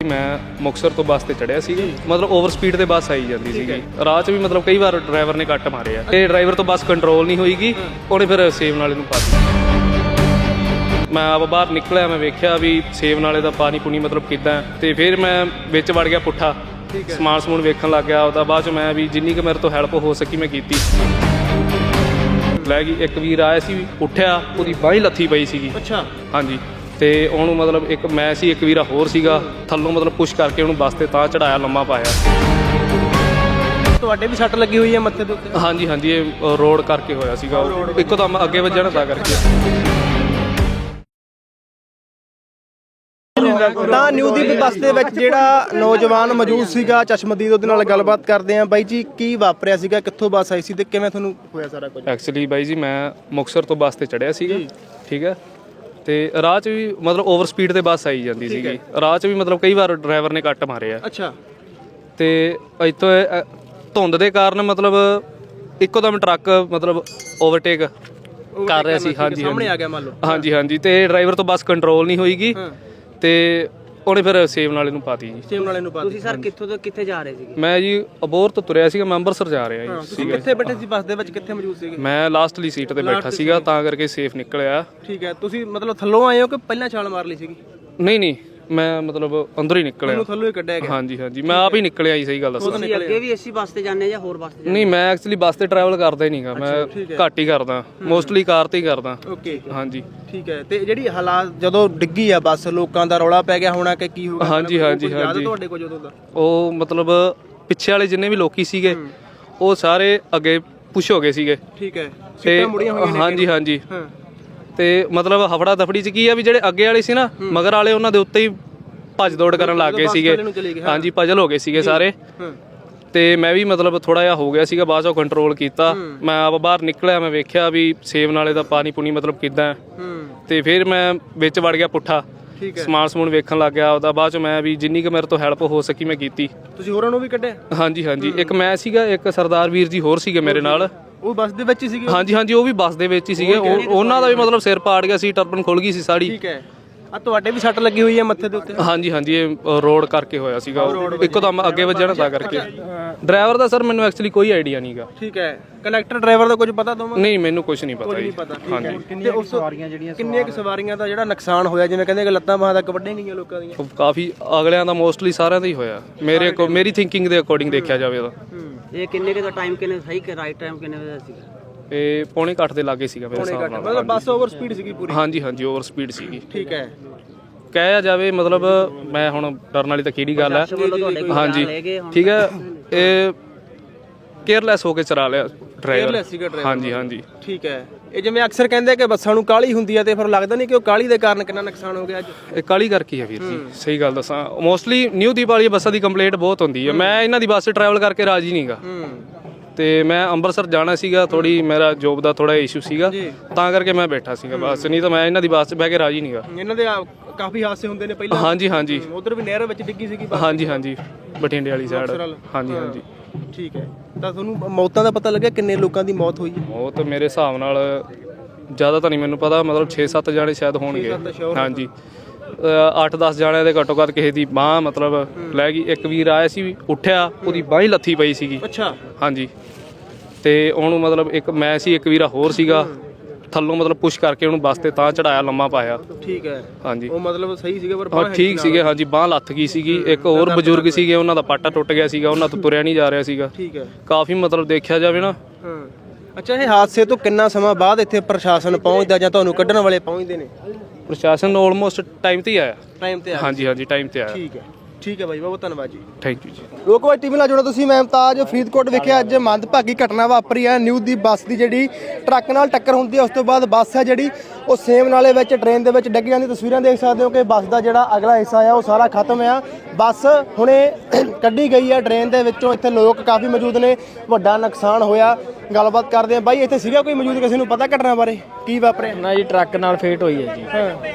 ਮੈਂ ਮੁਕਸਰ ਤੋਂ ਬੱਸ ਤੇ ਚੜਿਆ ਸੀ ਮਤਲਬ ਓਵਰ ਸਪੀਡ ਤੇ ਬੱਸ ਆਈ ਜਾਂਦੀ ਸੀਗੀ। ਰਾਹ 'ਚ ਵੀ ਮਤਲਬ ਕਈ ਵਾਰ ਡਰਾਈਵਰ ਨੇ ਕੱਟ ਮਾਰਿਆ ਤੇ ਡਰਾਈਵਰ ਤੋਂ ਬੱਸ ਕੰਟਰੋਲ ਨਹੀਂ ਹੋਈਗੀ ਉਹਨੇ ਫਿਰ ਸੇਵ ਨਾਲੇ ਨੂੰ ਪਾ ਦਿੱਤਾ। ਮੈਂ ਆਪ ਬਾਹਰ ਨਿਕਲਿਆ ਮੈਂ ਵੇਖਿਆ ਵੀ ਸੇਵ ਨਾਲੇ ਦਾ ਪਾਣੀ ਪੁਣੀ ਮਤਲਬ ਕਿਦਾਂ ਤੇ ਫਿਰ ਮੈਂ ਵਿੱਚ ਵੜ ਗਿਆ ਪੁੱਠਾ। ਸਮਾਨ ਸਮੂਨ ਵੇਖਣ ਲੱਗ ਗਿਆ ਉਹਦਾ ਬਾਅਦ ਚ ਮੈਂ ਵੀ ਜਿੰਨੀ ਕੁ ਮੇਰੇ ਤੋਂ ਹੈਲਪ ਹੋ ਸਕੀ ਮੈਂ ਕੀਤੀ। ਲੈ ਗਈ ਇੱਕ ਵੀਰ ਆਇਆ ਸੀ ਉੱਠਿਆ ਉਹਦੀ ਬਾਂਹ ਲੱਥੀ ਪਈ ਸੀਗੀ। ਅੱਛਾ। ਹਾਂਜੀ। ਤੇ ਉਹਨੂੰ ਮਤਲਬ ਇੱਕ ਮੈਂ ਸੀ ਇੱਕ ਵੀਰਾ ਹੋਰ ਸੀਗਾ ਥੱਲੋਂ ਮਤਲਬ ਪੁਸ਼ ਕਰਕੇ ਉਹਨੂੰ ਬੱਸ ਤੇ ਤਾਂ ਚੜਾਇਆ ਲੰਮਾ ਪਾਇਆ। ਤੁਹਾਡੇ ਵੀ ਸੱਟ ਲੱਗੀ ਹੋਈ ਹੈ ਮੱਥੇ ਦੇ ਉੱਤੇ? ਹਾਂਜੀ ਹਾਂਜੀ ਇਹ ਰੋਡ ਕਰਕੇ ਹੋਇਆ ਸੀਗਾ ਉਹ। ਇੱਕੋ ਦਮ ਅੱਗੇ ਵੱਜਣ ਤਾਂ ਕਰਕੇ। ਤਾਂ ਨਿਊ ਦੀ ਬੱਸ ਦੇ ਵਿੱਚ ਜਿਹੜਾ ਨੌਜਵਾਨ ਮੌਜੂਦ ਸੀਗਾ ਚਸ਼ਮਦੀਦ ਉਹਦੇ ਨਾਲ ਗੱਲਬਾਤ ਕਰਦੇ ਆਂ ਬਾਈ ਜੀ ਕੀ ਵਾਪਰਿਆ ਸੀਗਾ? ਕਿੱਥੋਂ ਬੱਸ ਆਈ ਸੀ ਤੇ ਕਿਵੇਂ ਤੁਹਾਨੂੰ ਹੋਇਆ ਸਾਰਾ ਕੁਝ? ਐਕਚੁਅਲੀ ਬਾਈ ਜੀ ਮੈਂ ਮੁਕਸਰ ਤੋਂ ਬੱਸ ਤੇ ਚੜਿਆ ਸੀਗਾ। ਠੀਕ ਹੈ? ਤੇ ਰਾਹ 'ਚ ਵੀ ਮਤਲਬ ਓਵਰ ਸਪੀਡ ਤੇ ਬੱਸ ਆਈ ਜਾਂਦੀ ਸੀਗੀ। ਰਾਹ 'ਚ ਵੀ ਮਤਲਬ ਕਈ ਵਾਰ ਡਰਾਈਵਰ ਨੇ ਕੱਟ ਮਾਰਿਆ ਅੱਛਾ। ਤੇ ਇੱਥੋਂ ਇਹ, ਅ, ਧੁੰਦ ਦੇ ਕਾਰਨ ਮਤਲਬ ਇੱਕੋ ਦਮ ਟਰੱਕ ਮਤਲਬ ਓਵਰਟੇਕ ਕਰ ਰਿਹਾ ਸੀ। ਹਾਂਜੀ ਸਾਹਮਣੇ ਆ ਗਿਆ ਮੰਨ ਲਓ। ਹਾਂਜੀ ਹਾਂਜੀ। ਤੇ ਡਰਾਈਵਰ ਤੋਂ ਬੱਸ ਕੰਟਰੋਲ ਨਹੀਂ ਹੋਈਗੀ। ਤੇ ਉਹਨੇ ਫਿਰ ਸੇਵ ਨਾਲੇ ਨੂੰ ਪਾਤੀ ਜੀ। ਸੇਮ ਵਾਲੇ ਨੂੰ ਪਾ ਤੁਸੀਂ ਸਰ ਕਿੱਥੋਂ ਤੋਂ ਕਿੱਥੇ ਜਾ ਰਹੇ ਸੀਗੇ? ਮੈਂ ਜੀ ਅਬੋਰ ਤੋਂ ਤੁਰਿਆ ਸੀਗਾ ਮੈਂ ਅੰਮ੍ਰਿਤਸਰ ਜਾ ਰਿਹਾ ਜੀ ਤੁਸੀਂ ਕਿੱਥੇ ਬੈਠੇ ਸੀ ਬੱਸ ਦੇ ਵਿੱਚ? ਕਿੱਥੇ ਮੌਜੂਦ ਸੀਗੇ? ਮੈਂ ਲਾਸਟਲੀ ਸੀਟ ਤੇ ਬੈਠਾ ਸੀਗਾ ਤਾਂ ਕਰਕੇ ਸੇਫ ਨਿਕਲਿਆ। ਠੀਕ ਹੈ ਤੁਸੀਂ ਮਤਲਬ ਥੱਲੋਂ ਆਏ ਹੋ ਕਿ ਪਹਿਲਾਂ ਛਾਲ ਮਾਰ ਲਈ ਸੀਗੀ? ਨਹੀਂ ਨਹੀਂ ਮੈਂ ਮਤਲਬ ਅੰਦਰ ਹੀ ਨਿਕਲਿਆ। ਥੱਲੋਂ ਹੀ ਕੱਢਿਆ ਗਿਆ। ਹਾਂਜੀ ਹਾਂਜੀ। ਮੈਂ ਆਪ ਹੀ ਨਿਕਲਿਆ ਜੀ ਸਹੀ ਗੱਲ ਦੱਸਾਂ। ਤੁਸੀਂ ਅੱਗੇ ਵੀ ਏਸੀ ਬੱਸ ਤੇ ਜਾਂਦੇ ਜਾਂ ਹੋਰ ਬੱਸ ਤੇ ਨਹੀਂ ਮੈਂ ਐਕਚੁਅਲੀ ਬੱਸ ਤੇ ਟਰੈਵਲ ਕਰਦਾ ਹੀ ਨਹੀਂਗਾ। ਮੈਂ ਘੱਟ ਹੀ ਕਰਦਾ। ਮੋਸਟਲੀ ਕਾਰ ਤੇ ਹੀ ਕਰਦਾ। ਓਕੇ ਹਾਂਜੀ। ਠੀਕ ਹੈ। ਤੇ ਜਿਹੜੀ ਹਾਲਾਤ ਜਦੋਂ ਡਿੱਗੀ ਆ ਬੱਸ ਲੋਕਾਂ ਦਾ ਰੌਲਾ ਪੈ ਗਿਆ ਹੋਣਾ ਕਿ ਕੀ ਹੋ ਗਿਆ? ਹਾਂਜੀ, ਹਾਂਜੀ, ਯਾਦ ਹਾਂਜੀ। ਤੁਹਾਡੇ ਕੋਲ ਜਦੋਂ ਦਾ? ਉਹ ਮਤਲਬ ਪਿੱਛੇ ਵਾਲੇ ਜਿੰਨੇ ਵੀ ਲੋਕੀ ਸੀਗੇ ਉਹ ਸਾਰੇ ਅੱਗੇ ਪੁਸ਼ ਹੋ ਗਏ ਸੀਗੇ। ਠੀਕ ਹੈ। ਸੀਟਾਂ ਮੁੜੀਆਂ ਹੋਈਆਂ ਨੇ ਹਾਂਜੀ ਹਾਂਜੀ। ਹਾਂ। ਤੇ ਮਤਲਬ ਹਫੜਾ ਦਫੜੀ ਚ ਕੀ ਆ ਵੀ ਜਿਹੜੇ ਅੱਗੇ ਵਾਲੇ ਸੀ ਨਾ ਮਗਰ ਵਾਲੇ ਉਹਨਾਂ ਦੇ ਉੱਤੇ ਹੀ ਭੱਜ ਦੌੜ ਕਰਨ ਲੱਗ ਗਏ ਸੀਗੇ। ਹਾਂਜੀ ਪਜਲ ਹੋ ਗਏ ਸੀਗੇ ਸਾਰੇ। ਤੇ ਮੈਂ ਵੀ ਮਤਲਬ ਥੋੜਾ ਜਿਹਾ ਹੋ ਗਿਆ ਸੀਗਾ ਬਾਅਦ ਚੋਂ ਕੰਟਰੋਲ ਕੀਤਾ। ਮੈਂ ਆਪ ਬਾਹਰ ਨਿਕਲਿਆ ਮੈਂ ਵੇਖਿਆ ਵੀ ਸੇਵ ਨਾਲੇ ਦਾ ਪਾਣੀ ਪੁਣੀ ਮਤਲਬ ਕਿਦਾਂ ਤੇ ਫਿਰ ਮੈਂ ਵਿੱਚ ਵੜ ਗਿਆ ਪੁੱਠਾ। ਸਮਾਨ ਸਮੂਨ ਵੇਖਣ ਲੱਗ ਗਿਆ ਉਹਦਾ ਬਾਅਦ ਚ ਮੈਂ ਵੀ ਜਿੰਨੀ ਕੁ ਮੇਰੇ ਤੋਂ ਹੈਲਪ ਹੋ ਸਕੀ ਮੈਂ ਕੀਤੀ। ਤੁਸੀਂ ਹੋਰਾਂ ਨੂੰ ਵੀ ਕੱਢਿਆ? ਹਾਂਜੀ ਹਾਂਜੀ। ਇੱਕ ਮੈਂ ਸੀਗਾ ਇੱਕ ਸਰਦਾਰ ਵੀਰ ਜੀ ਹੋਰ ਸੀਗੇ ਮੇਰੇ ਨਾਲ। ਉਹ ਬੱਸ ਦੇ ਵਿੱਚ ਹੀ ਸੀਗੇ ਹਾਂਜੀ ਹਾਂਜੀ ਉਹ ਵੀ ਬੱਸ ਦੇ ਵਿੱਚ ਹੀ ਸੀਗੇ। ਉਹ- ਉਹਨਾਂ ਦਾ ਵੀ ਮਤਲਬ ਸਿਰ ਪਾੜ ਗਿਆ ਸੀ ਟਰਬਨ ਖੁੱਲ ਗਈ ਸੀ ਸਾੜੀ। ਠੀਕ ਹੈ। ਆ ਤੁਹਾਡੇ ਵੀ ਸੱਟ ਲੱਗੀ ਹੋਈ ਹੈ ਮੱਥੇ ਦੇ ਉੱਤੇ? ਹਾਂਜੀ ਹਾਂਜੀ ਇਹ ਰੋਡ ਕਰਕੇ ਹੋਇਆ ਸੀਗਾ। ਉਹ। ਇੱਕੋ ਦਮ ਅੱਗੇ ਵੱਜਣ ਤਾਂ ਕਰਕੇ। ਡਰਾਈਵਰ ਦਾ ਸਰ ਮੈਨੂੰ ਐਕਚੁਅਲੀ ਕੋਈ ਆਈਡੀਆ ਨਹੀਂਗਾ ਠੀਕ ਹੈ। ਕੰਡਕਟਰ ਡਰਾਈਵਰ ਦਾ ਕੁਝ ਪਤਾ ਤੁਹਾਨੂੰ ਨਹੀਂ ਮੈਨੂੰ ਕੁਝ ਨਹੀਂ ਪਤਾ ਜੀ। ਨਹੀਂ ਪਤਾ ਠੀਕ ਹੈ। ਹਾਂਜੀ ਕਿੰਨੀਆਂ ਕੁ ਸਵਾਰੀਆਂ ਜਿਹੜੀਆਂ ਕਿੰਨੀਆਂ ਕੁ ਸਵਾਰੀਆਂ ਦਾ ਜਿਹੜਾ ਨੁਕਸਾਨ ਹੋਇਆ ਜਿਵੇਂ ਕਹਿੰਦੇ ਕਿ ਲੱਤਾਂ ਬਾਹਾਂ ਤੱਕ ਵੱਢੀਆਂ ਗਈਆਂ ਲੋਕਾਂ ਦੀਆਂ? ਕਾਫੀ ਅਗਲਿਆਂ ਦਾ ਮੋਸਟਲੀ ਸਾਰਿਆਂ ਦਾ ਹੀ ਹੋਇਆ। ਮੇਰੇ ਕੋ ਮੇਰੀ ਥਿੰਕਿੰਗ ਦੇ ਅਕੋਰਡਿੰਗ ਦੇਖਿਆ ਜਾਵੇ ਤਾਂ। ਇਹ ਕਿੰਨੇ ਕੁ ਦਾ ਟਾਈਮ ਕਿੰਨੇ ਸਹੀ ਕਿ ਰਾਈਟ ਟਾਈਮ ਕਿੰਨੇ ਵਜੇ ਦਾ ਸੀਗਾ? ਇਹ ਪੌਣੇ ਘੱਟ ਦੇ ਲਾਗੇ ਸੀਗਾ ਮੇਰੇ ਹਿਸਾਬ ਨਾਲ। ਮਤਲਬ ਬੱਸ ਓਵਰ ਸਪੀਡ ਸੀਗੀ ਪੂਰੀ? ਹਾਂਜੀ ਹਾਂਜੀ ਓਵਰ ਸਪੀਡ ਸੀਗੀ। ਠੀਕ ਹੈ। ਕਹਿਆ ਜਾਵੇ ਮਤਲਬ ਮੈਂ ਹੁਣ ਡਰਨ ਵਾਲੀ ਤਾਂ ਕਿਹੜੀ ਗੱਲ ਹੈ। ਵੱਲੋਂ ਤੁਹਾਡੇ ਕੋਲ ਹਾਂਜੀ। ਲੈ ਗਏ ਹੁਣ? ਠੀਕ ਹੈ ਇਹ ਕੇਅਰਲੈਸ ਹੋ ਕੇ ਚਲਾ ਲਿਆ ਡਰਾਈਵਰ Careless ਸੀਗਾ driver। ਹਾਂਜੀ ਹਾਂਜੀ। ਠੀਕ ਹੈ। ਇਹ ਜਿਵੇਂ ਅਕਸਰ ਕਹਿੰਦੇ ਕਿ ਬੱਸਾਂ ਨੂੰ ਕਾਲੀ ਹੁੰਦੀ ਹੈ ਤੇ ਫਿਰ ਲੱਗਦਾ ਨਹੀਂ ਕਿ ਉਹ ਕਾਲੀ ਦੇ ਕਾਰਨ ਕਿੰਨਾ ਨੁਕਸਾਨ ਹੋ ਗਿਆ ਅੱਜ। ਇਹ ਕਾਲੀ ਕਰਕੇ ਹੈ ਵੀਰ ਜੀ ਸਹੀ ਗੱਲ ਦੱਸਾਂ। ਮੋਸਟਲੀ ਨਿਊ ਦੀਪਾਲੀ ਬੱਸਾਂ ਦੀ ਕੰਪਲੇਂਟ ਬਹੁਤ ਹੁੰਦੀ ਹੈ। ਮੈਂ ਇਹਨਾਂ ਦੀ ਬੱਸ ਟਰੈਵਲ ਕਰਕੇ ਰਾਜੀ ਨਹੀਂਗਾ ਤੇ ਮੈਂ ਅੰਮ੍ਰਿਤਸਰ ਜਾਣਾ ਸੀਗਾ ਥੋੜੀ ਮੇਰਾ ਜੋਬ ਦਾ ਥੋੜਾ ਇਸ਼ੂ ਸੀਗਾ। ਤਾਂ ਕਰਕੇ ਮੈਂ ਬੈਠਾ ਸੀਗਾ ਬੱਸ ਨਹੀਂ ਤਾਂ ਮੈਂ ਇਹਨਾਂ ਦੀ ਬੱਸ 'ਚ ਬਹਿ ਕੇ ਰਾਜੀ ਨਹੀਂਗਾ ਇਹਨਾਂ ਦੇ ਆ- ਕਾਫੀ ਹਾਦਸੇ ਹੁੰਦੇ ਨੇ ਪਹਿਲਾਂ। ਹਾਂਜੀ ਹਾਂਜੀ। ਉਧਰ ਵੀ ਨਹਿਰ ਵਿੱਚ ਡਿੱਗੀ ਸੀਗੀ ਬੱਸ। ਹਾਂਜੀ ਹਾਂਜੀ। ਬਠਿੰਡੇ ਵਾਲੀ ਸਾਈਡ। ਹਾਂਜੀ ਹਾਂਜੀ। ਠੀਕ ਹੈ। ਤਾਂ ਤੁਹਾਨੂੰ ਮੌਤਾਂ ਦਾ ਪਤਾ ਲੱਗਿਆ ਕਿੰਨੇ ਲੋਕਾਂ ਦੀ ਮੌਤ ਹੋਈ ਹੈ? ਉਹ ਤਾਂ ਮੇਰੇ ਹਿਸਾਬ ਨਾਲ ਜ਼ਿਆਦਾ ਤਾਂ ਨਹੀਂ ਮੈਨੂੰ ਪਤਾ ਮਤਲਬ 6-7 ਜਾਣੇ ਸ਼ਾਇਦ ਹੋਣਗੇ। sure ਹਾਂਜੀ। 8-10 ਜਾਣਿਆਂ ਦੇ ਘੱਟੋ ਘੱਟ ਕਿਸੇ ਦੀ ਬਾਹ ਮਤਲਬ ਲੈ ਗਈ। ਇੱਕ ਵੀਰ ਆਇਆ ਸੀ ਉੱਠਿਆ ਉਹਦੀ ਬਾਹ ਹੀ ਲੱਥੀ ਪਈ ਸੀਗੀ। ਅੱਛਾ। ਹਾਂਜੀ। ਤੇ ਉਹਨੂੰ ਮਤਲਬ ਇੱਕ ਮੈਂ ਸੀ ਇੱਕ ਵੀਰਾ ਹੋਰ ਸੀਗਾ। ਥੱਲੋਂ ਮਤਲਬ ਪੁਸ਼ ਕਰਕੇ ਉਹਨੂੰ ਬੱਸ ਤੇ ਤਾਂ ਚੜਾਇਆ ਲੰਮਾ ਪਾਇਆ। ਠੀਕ ਹੈ। ਹਾਂਜੀ। ਉਹ ਮਤਲਬ ਸਹੀ ਸੀਗਾ ਪਰ ਹਾਂ ਠੀਕ ਸੀਗੇ ਹਾਂਜੀ ਬਾਹ ਲੱਥ ਗਈ ਸੀਗੀ। ਇੱਕ ਹੋਰ ਬਜ਼ੁਰਗ ਸੀਗੇ ਉਹਨਾਂ ਦਾ ਪਾਟਾ ਟੁੱਟ ਗਿਆ ਸੀਗਾ ਉਹਨਾਂ ਤੋਂ ਤੁਰਿਆ ਨਹੀਂ ਜਾ ਰਿਹਾ ਸੀਗਾ। ਠੀਕ ਹੈ। ਕਾਫੀ ਮਤਲਬ ਦੇਖਿਆ ਜਾਵੇ ਨਾ। ਹਾਂ। ਅੱਛਾ ਇਹ ਹਾਦਸੇ ਤੋਂ ਕਿੰਨਾ ਸਮਾਂ ਬਾਅਦ ਇੱਥੇ ਪ੍ਰਸ਼ਾਸਨ ਪਹੁੰਚਦਾ ਜਾਂ ਤੁਹਾਨੂੰ ਕੱਢਣ ਵਾਲੇ ਪਹੁੰਚਦੇ ਨੇ? ਪ੍ਰਸ਼ਾਸਨ ਆਲਮੋਸਟ ਟਾਈਮ ਤੇ ਹੀ ਆਇਆ। ਟਾਈਮ ਤੇ ਆ ਹਾਂਜੀ ਹਾਂਜੀ ਟਾਈਮ ਤੇ ਆਇਆ। ਠੀਕ ਹੈ। ਠੀਕ ਹੈ ਬਾਈ ਬਹੁਤ ਧੰਨਵਾਦ ਜੀ। ਥੈਂਕ ਯੂ ਜੀ। ਲੋਕਵਾਈ ਟੀਵੀ ਨਾਲ ਜੁੜੇ ਤੁਸੀਂ ਮੈਂ ਮੁਮਤਾਜ ਫਰੀਦਕੋਟ ਵਿਖੇ ਅੱਜ ਮੰਦਭਾਗੀ ਘਟਨਾ ਵਾਪਰੀ ਹੈ। ਨਿਊ ਦੀ ਬੱਸ ਦੀ ਜਿਹੜੀ ਟਰੱਕ ਨਾਲ ਟੱਕਰ ਹੁੰਦੀ ਹੈ ਉਸ ਤੋਂ ਬਾਅਦ ਬੱਸ ਹੈ ਜਿਹੜੀ ਉਹ ਸੇਮ ਨਾਲੇ ਵਿੱਚ ਟ੍ਰੇਨ ਦੇ ਵਿੱਚ ਡਿੱਗ ਜਾਂਦੀ। ਤਸਵੀਰਾਂ ਦੇਖ ਸਕਦੇ ਹੋ ਕਿ ਬੱਸ ਦਾ ਜਿਹੜਾ ਅਗਲਾ ਹਿੱਸਾ ਆ ਉਹ ਸਾਰਾ ਖਤਮ ਆ। ਬੱਸ ਹੁਣੇ ਕੱਢੀ ਗਈ ਹੈ ਟ੍ਰੇਨ ਦੇ ਵਿੱਚੋਂ। ਇੱਥੇ ਲੋਕ ਕਾਫੀ ਮੌਜੂਦ ਨੇ। ਵੱਡਾ ਨੁਕਸਾਨ ਹੋਇਆ। ਗੱਲਬਾਤ ਕਰਦੇ ਆ। ਬਾਈ ਇੱਥੇ ਸੀਗਾ ਕੋਈ ਮੌਜੂਦ ਕਿਸੇ ਨੂੰ ਪਤਾ ਘਟਨਾ ਬਾਰੇ? ਕੀ ਵਾਪਰਿਆ? ਨਾ ਜੀ ਟਰੱਕ ਨਾਲ ਫੇਟ ਹੋਈ ਹੈ ਜੀ।